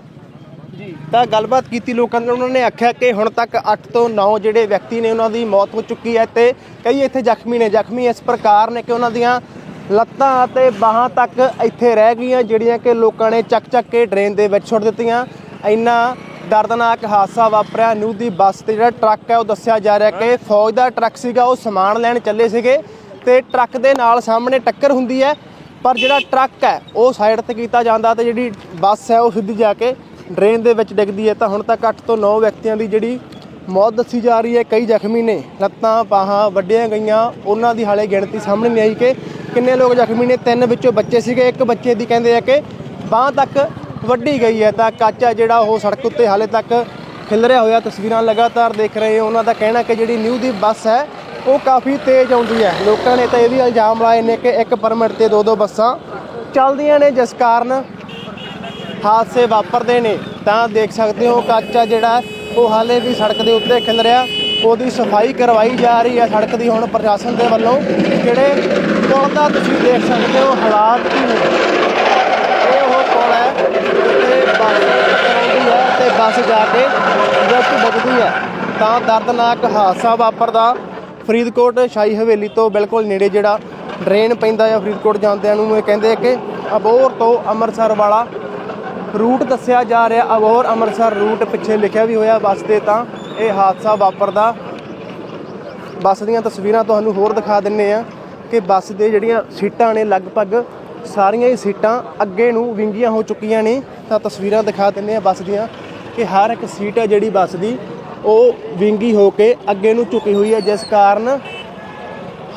ਤਾਂ ਗੱਲਬਾਤ ਕੀਤੀ ਲੋਕਾਂ ਨਾਲ। ਉਹਨਾਂ ਨੇ ਆਖਿਆ ਕਿ ਹੁਣ ਤੱਕ 8 ਤੋਂ 9 ਜਿਹੜੇ ਵਿਅਕਤੀ ਨੇ ਉਹਨਾਂ ਦੀ ਮੌਤ ਹੋ ਚੁੱਕੀ ਹੈ ਤੇ ਕਈ ਇੱਥੇ ਜ਼ਖਮੀ ਨੇ। ਜ਼ਖਮੀ ਇਸ ਪ੍ਰਕਾਰ ਨੇ ਕਿ ਉਹਨਾਂ ਦੀਆਂ ਲੱਤਾਂ ਅਤੇ ਬਾਹਾਂ ਤੱਕ ਇੱਥੇ ਰਹਿ ਗਈਆਂ, ਜਿਹੜੀਆਂ ਕਿ ਲੋਕਾਂ ਨੇ ਚੱਕ ਚੱਕ ਕੇ ਡਰੇਨ ਦੇ ਵਿੱਚ ਸੁੱਟ ਦਿੱਤੀਆਂ। ਇੰਨਾ ਦਰਦਨਾਕ ਹਾਦਸਾ ਵਾਪਰਿਆ। ਨਿਊ ਦੀ ਬੱਸ ਤੇ ਜਿਹੜਾ ਟਰੱਕ ਹੈ, ਉਹ ਦੱਸਿਆ ਜਾ ਰਿਹਾ ਕਿ ਫੌਜ ਦਾ ਟਰੱਕ ਸੀਗਾ, ਉਹ ਸਮਾਨ ਲੈਣ ਚੱਲੇ ਸੀਗੇ ਤੇ ਟਰੱਕ ਦੇ ਨਾਲ ਸਾਹਮਣੇ ਟੱਕਰ ਹੁੰਦੀ ਹੈ, ਪਰ ਜਿਹੜਾ ਟਰੱਕ ਹੈ, ਉਹ ਸਾਈਡ ਤੇ ਕੀਤਾ ਜਾਂਦਾ ਤੇ ਜਿਹੜੀ ਬੱਸ ਹੈ, ਉਹ ਸਿੱਧੀ ਜਾ ਕੇ ਡਰੇਨ ਦੇ ਵਿੱਚ ਡਿੱਗਦੀ ਹੈ, ਤਾਂ ਹੁਣ ਤੱਕ 8 ਤੋਂ 9 ਵਿਅਕਤੀਆਂ ਦੀ ਜਿਹੜੀ ਮੌਤ ਦੱਸੀ ਜਾ ਰਹੀ ਹੈ, ਕਈ ਜ਼ਖਮੀ ਨੇ। ਲੱਤਾਂ, ਬਾਹਾਂ ਵੱਡੀਆਂ ਗਈਆਂ, ਉਹਨਾਂ ਦੀ ਹਾਲੇ ਗਿਣਤੀ ਸਾਹਮਣੇ ਨਹੀਂ ਆਈ ਕਿ ਕਿੰਨੇ ਲੋਕ ਜ਼ਖਮੀ ਨੇ। ਤਿੰਨ ਵਿੱਚੋਂ ਬੱਚੇ ਸੀਗੇ, ਇੱਕ ਬੱਚੇ ਦੀ ਕਹਿੰਦੇ ਆ ਕਿ ਬਾਹ ਤੱਕ ਵੱਡੀ ਗਈ ਹੈ, ਤਾਂ ਕਾਚਾ ਜਿਹੜਾ ਉਹ ਸੜਕ ਉੱਤੇ ਹਾਲੇ ਤੱਕ ਖਿਲਰਿਆ ਹੋਇਆ। ਤਸਵੀਰਾਂ ਲਗਾਤਾਰ ਦੇਖ ਰਹੇ ਹੋ, ਉਹਨਾਂ ਦਾ ਕਹਿਣਾ ਕਿ ਜਿਹੜੀ ਨਿਊ ਦੀ ਬੱਸ ਹੈ, ਉਹ ਕਾਫੀ ਤੇਜ਼ ਆਉਂਦੀ ਹੈ। ਲੋਕਾਂ ਨੇ ਤਾਂ ਇਹ ਵੀ ਇਲਜ਼ਾਮ ਲਾਏ ਨੇ ਕਿ ਇੱਕ ਪਰਮਿਟ ਤੇ ਦੋ ਦੋ ਬੱਸਾਂ ਚੱਲਦੀਆਂ ਨੇ, ਜਿਸ ਕਾਰਨ ਹਾਦਸੇ ਵਾਪਰਦੇ ਨੇ, ਤਾਂ ਦੇਖ ਸਕਦੇ ਹੋ ਕੱਚਾ ਜਿਹੜਾ, ਉਹ ਹਾਲੇ ਵੀ ਸੜਕ ਦੇ ਉੱਤੇ ਖਿਲ ਰਿਹਾ। ਉਹਦੀ ਸਫ਼ਾਈ ਕਰਵਾਈ ਜਾ ਰਹੀ ਹੈ ਸੜਕ ਦੀ ਹੁਣ ਪ੍ਰਸ਼ਾਸਨ ਦੇ ਵੱਲੋਂ, ਜਿਹੜੇ ਪੁਲ ਦਾ ਤੁਸੀਂ ਦੇਖ ਸਕਦੇ ਹੋ ਹਾਲਾਤ ਕੀ ਨੇ। ਇਹ ਉਹ ਪੁਲ ਹੈ ਤੇ ਬੱਸ ਆਉਂਦੀ ਹੈ ਤੇ ਬੱਸ ਜਾ ਕੇ ਵਿੱਚ ਵੱਜਦੀ ਹੈ। ਤਾਂ ਦਰਦਨਾਕ ਹਾਦਸਾ ਵਾਪਰਦਾ। ਫਰੀਦਕੋਟ ਸ਼ਾਹੀ ਹਵੇਲੀ ਤੋਂ ਬਿਲਕੁਲ ਨੇੜੇ ਜਿਹੜਾ ਡਰੇਨ ਪੈਂਦਾ ਹੈ ਫਰੀਦਕੋਟ ਜਾਂਦਿਆਂ ਨੂੰ ਇਹ ਕਹਿੰਦੇ ਕਿ ਅਬੋਹਰ ਤੋਂ ਅੰਮ੍ਰਿਤਸਰ ਵਾਲਾ ਰੂਟ ਦੱਸਿਆ ਜਾ ਰਿਹਾ ਅਬੋਹਰ ਅੰਮ੍ਰਿਤਸਰ ਰੂਟ ਪਿੱਛੇ ਲਿਖਿਆ ਵੀ ਹੋਇਆ ਬੱਸ ਤੇ ਤਾਂ ਇਹ ਹਾਦਸਾ ਵਾਪਰਦਾ। ਬੱਸ ਦੀਆਂ ਤਸਵੀਰਾਂ ਤੁਹਾਨੂੰ ਹੋਰ ਦਿਖਾ ਦਿੰਨੇ ਆ ਕਿ ਬੱਸ ਦੇ ਜਿਹੜੀਆਂ ਸੀਟਾਂ ਨੇ ਲਗਭਗ ਸਾਰੀਆਂ ਹੀ ਸੀਟਾਂ ਅੱਗੇ ਨੂੰ ਵਿੰਗੀਆਂ ਹੋ ਚੁੱਕੀਆਂ ਨੇ। ਤਾਂ ਤਸਵੀਰਾਂ ਦਿਖਾ ਦਿੰਨੇ ਆ ਬੱਸ ਦੀਆਂ ਕਿ ਹਰ ਇੱਕ ਸੀਟ ਹੈ ਜਿਹੜੀ ਬੱਸ ਦੀ, ਉਹ ਵਿੰਗੀ ਹੋ ਕੇ ਅੱਗੇ ਨੂੰ ਝੁਕੀ ਹੋਈ ਹੈ। ਜਿਸ ਕਾਰਨ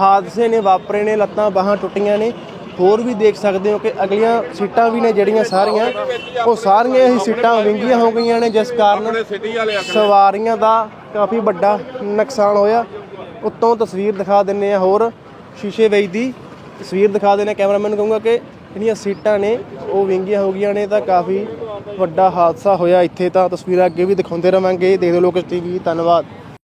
ਹਾਦਸੇ ਨੇ ਵਾਪਰੇ ਨੇ, ਲੱਤਾਂ ਬਾਹਾਂ ਟੁੱਟੀਆਂ ਨੇ। ਹੋਰ ਵੀ ਦੇਖ ਸਕਦੇ ਹੋ ਕਿ ਅਗਲੀਆਂ ਸੀਟਾਂ ਵੀ ਨੇ ਜਿਹੜੀਆਂ ਸਾਰੀਆਂ ਉਹ ਸਾਰੀਆਂ ਹੀ ਸੀਟਾਂ ਵਿੰਗੀਆਂ ਹੋ ਗਈਆਂ ਨੇ ਜਿਸ ਕਾਰਨ ਸਵਾਰੀਆਂ ਦਾ ਕਾਫੀ ਵੱਡਾ ਨੁਕਸਾਨ ਹੋਇਆ। ਉੱਤੋਂ ਤਸਵੀਰ ਦਿਖਾ ਦਿੰਨੇ ਆ ਹੋਰ ਸ਼ੀਸ਼ੇ ਵਿੱਚ ਦੀ ਤਸਵੀਰ ਦਿਖਾ ਦਿੰਨੇ ਕੈਮਰਾਮੈਨ ਨੂੰ ਕਹੂੰਗਾ ਕਿ ਜਿਹੜੀਆਂ ਸੀਟਾਂ ਨੇ ਉਹ ਵਿੰਗੀਆਂ ਹੋ ਗਈਆਂ ਨੇ ਤਾਂ ਕਾਫੀ ਵੱਡਾ ਹਾਦਸਾ ਹੋਇਆ। ਇੱਥੇ ਤਾਂ ਤਸਵੀਰਾਂ ਅੱਗੇ ਵੀ ਦਿਖਾਉਂਦੇ ਰਵਾਂਗੇ ਦੇਖ ਲਓ ਲੋਕ ਟੀਵੀ ਧੰਨਵਾਦ।